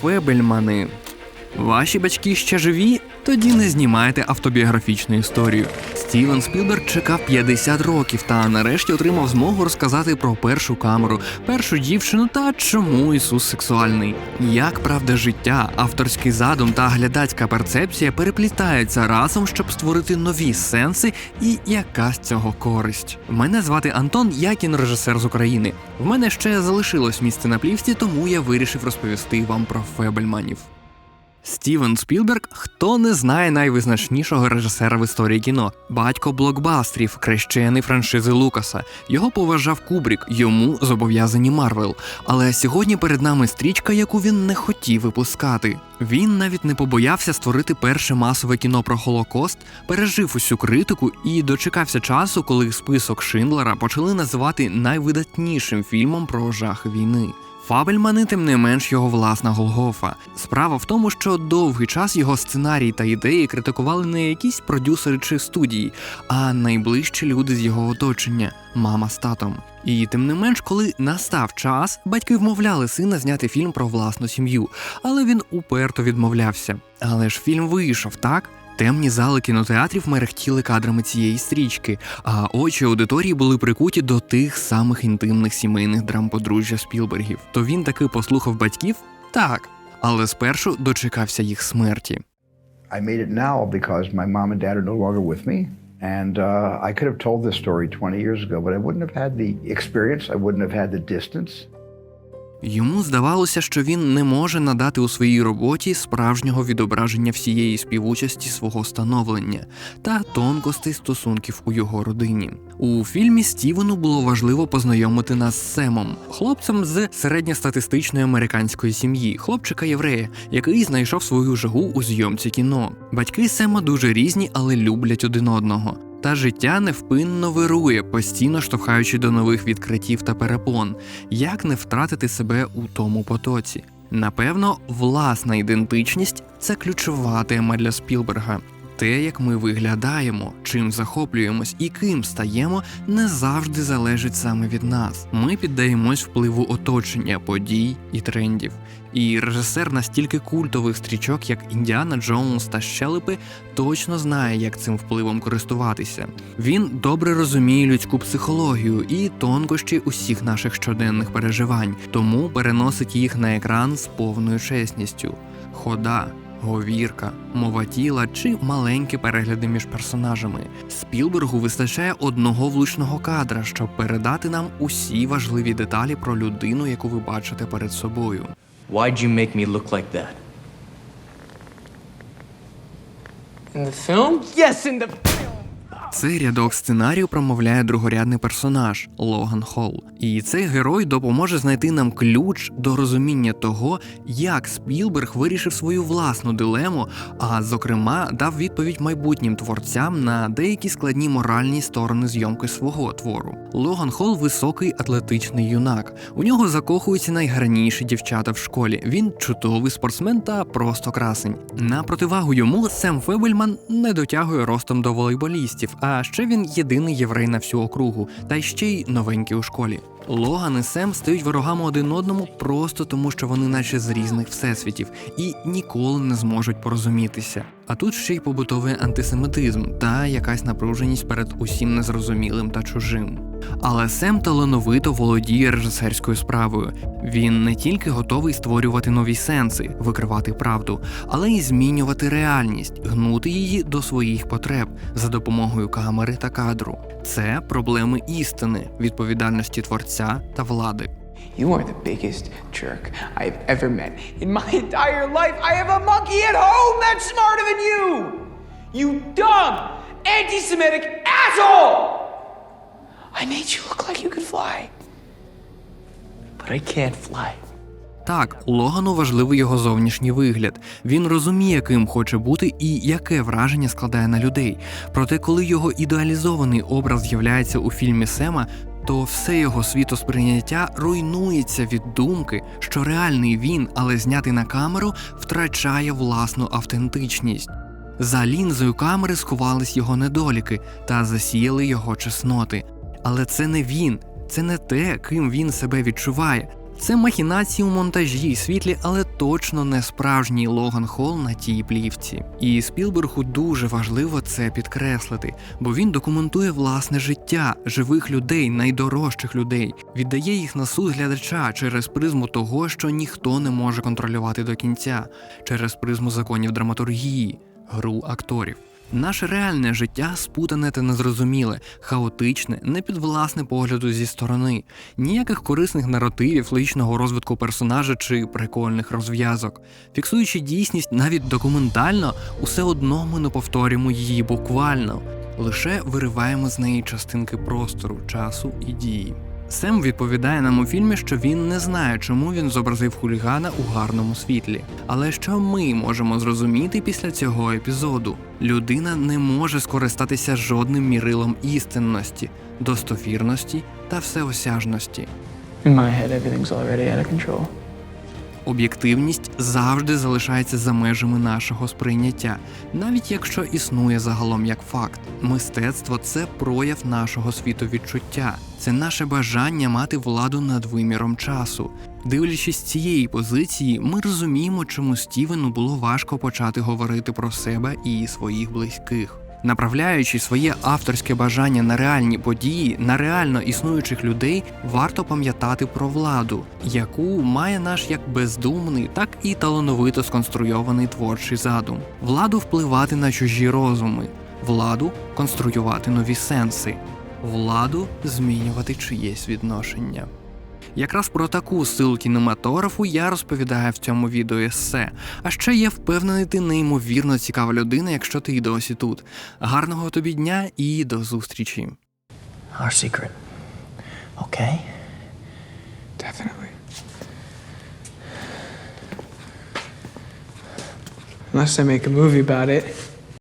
Фебельмани. Ваші батьки ще живі? Тоді не знімайте автобіографічну історію. Стівен Спілберг чекав 50 років та нарешті отримав змогу розказати про першу камеру, першу дівчину та чому Ісус сексуальний. Як правда життя, авторський задум та глядацька перцепція переплітаються разом, щоб створити нові сенси і яка з цього користь. Мене звати Антон, я кінорежисер з України. В мене ще залишилось місце на плівці, тому я вирішив розповісти вам про Фебельманів. Стівен Спілберг, хто не знає найвизначнішого режисера в історії кіно, батько блокбастерів, хрещений франшизи Лукаса. Його поважав Кубрік, йому зобов'язані Марвел. Але сьогодні перед нами стрічка, яку він не хотів випускати. Він навіть не побоявся створити перше масове кіно про Холокост, пережив усю критику і дочекався часу, коли список Шиндлера почали називати найвидатнішим фільмом про жах війни. Фабельмани, тим не менш його власна Голгофа. Справа в тому, що довгий час його сценарій та ідеї критикували не якісь продюсери чи студії, а найближчі люди з його оточення мама з татом. І тим не менш, коли настав час, батьки вмовляли сина зняти фільм про власну сім'ю, але він уперто відмовлявся. Але ж фільм вийшов, так? Темні зали кінотеатрів мерехтіли кадрами цієї стрічки, а очі аудиторії були прикуті до тих самих інтимних сімейних драм подружжя Спілбергів. То він таки послухав батьків? Так, але спершу дочекався їх смерті. I made it now because my mom and dad are no longer with me. And uh, I could have told this story 20 years ago, but I wouldn't have had the experience, I wouldn't have had the distance. Йому здавалося, що він не може надати у своїй роботі справжнього відображення всієї співучасті свого становлення та тонкостей стосунків у його родині. У фільмі Стівену було важливо познайомити нас з Семом, хлопцем з середньостатистичної американської сім'ї, хлопчика єврея, який знайшов свою жагу у зйомці кіно. Батьки Сема дуже різні, але люблять один одного. Та життя невпинно вирує, постійно штовхаючи до нових відкриттів та перепон. Як не втратити себе у тому потоці? Напевно, власна ідентичність це ключова тема для Спілберга. Те, як ми виглядаємо, чим захоплюємось і ким стаємо, не завжди залежить саме від нас. Ми піддаємось впливу оточення, подій і трендів. І режисер настільки культових стрічок, як Індіана Джонс та Щелепи, точно знає, як цим впливом користуватися. Він добре розуміє людську психологію і тонкощі усіх наших щоденних переживань, тому переносить їх на екран з повною чесністю. Хода, говірка, мова тіла чи маленькі перегляди між персонажами. Спілбергу вистачає одного влучного кадра, щоб передати нам усі важливі деталі про людину, яку ви бачите перед собою. Why'd you make me look like that? In the film? Yes, in the Цей рядок сценарію промовляє другорядний персонаж Логан Холл. І цей герой допоможе знайти нам ключ до розуміння того, як Спілберг вирішив свою власну дилему, а зокрема дав відповідь майбутнім творцям на деякі складні моральні сторони зйомки свого твору. Логан Холл високий атлетичний юнак. У нього закохуються найгарніші дівчата в школі. Він чудовий спортсмен та просто красень. На противагу йому Сем Фебельман не дотягує ростом до волейболістів, а ще він єдиний єврей на всю округу, та й ще й новенький у школі. Логан і Сем стають ворогами один одному просто тому, що вони наче з різних всесвітів і ніколи не зможуть порозумітися. А тут ще й побутовий антисемітизм та якась напруженість перед усім незрозумілим та чужим. Але Сем талановито володіє режисерською справою. Він не тільки готовий створювати нові сенси, викривати правду, але й змінювати реальність, гнути її до своїх потреб за допомогою камери та кадру. Це проблеми істини, відповідальності творця та влади. You are the biggest jerk I've ever met in my entire life. I have a monkey at home that's smarter than you! You dumb, anti Semitic asshole! I made you look like you could fly. But I can't fly. Так, Логану важливий його зовнішній вигляд. Він розуміє, ким хоче бути і яке враження складає на людей. Проте, коли його ідеалізований образ з'являється у фільмі Сема, то все його світосприйняття руйнується від думки, що реальний він, але знятий на камеру, втрачає власну автентичність. За лінзою камери сховались його недоліки та засіяли його чесноти. Але це не він, це не те, ким він себе відчуває. Це махінації у монтажі, світлі, але точно не справжній Логан Холл на тій плівці. І Спілбергу дуже важливо це підкреслити, бо він документує власне життя живих людей, найдорожчих людей, віддає їх на суд глядача через призму того, що ніхто не може контролювати до кінця, через призму законів драматургії, гру акторів. Наше реальне життя спутане та незрозуміле, хаотичне, непідвласне погляду зі сторони, ніяких корисних наративів, логічного розвитку персонажа чи прикольних розв'язок. Фіксуючи дійсність навіть документально, усе одно ми не повторюємо її буквально, лише вириваємо з неї частинки простору, часу і дії. Сем відповідає нам у фільмі, що він не знає, чому він зобразив хулігана у гарному світлі. Але що ми можемо зрозуміти після цього епізоду? Людина не може скористатися жодним мірилом істинності, достовірності та всеосяжності. In my head, everything's already out of control. Об'єктивність завжди залишається за межами нашого сприйняття, навіть якщо існує загалом як факт. Мистецтво це прояв нашого світовідчуття, це наше бажання мати владу над виміром часу. Дивлячись цієї позиції, ми розуміємо, чому Стівену було важко почати говорити про себе і своїх близьких. Направляючи своє авторське бажання на реальні події, на реально існуючих людей, варто пам'ятати про владу, яку має наш як бездумний, так і талановито сконструйований творчий задум, владу впливати на чужі розуми, владу конструювати нові сенси, владу змінювати чиєсь відношення. Якраз про таку силу кінематографу я розповідаю в цьому відео есе. А ще я впевнений, ти неймовірно цікава людина, якщо ти й досі тут. Гарного тобі дня і до зустрічі. Our secret. Okay? Definitely. Unless I make a movie about it.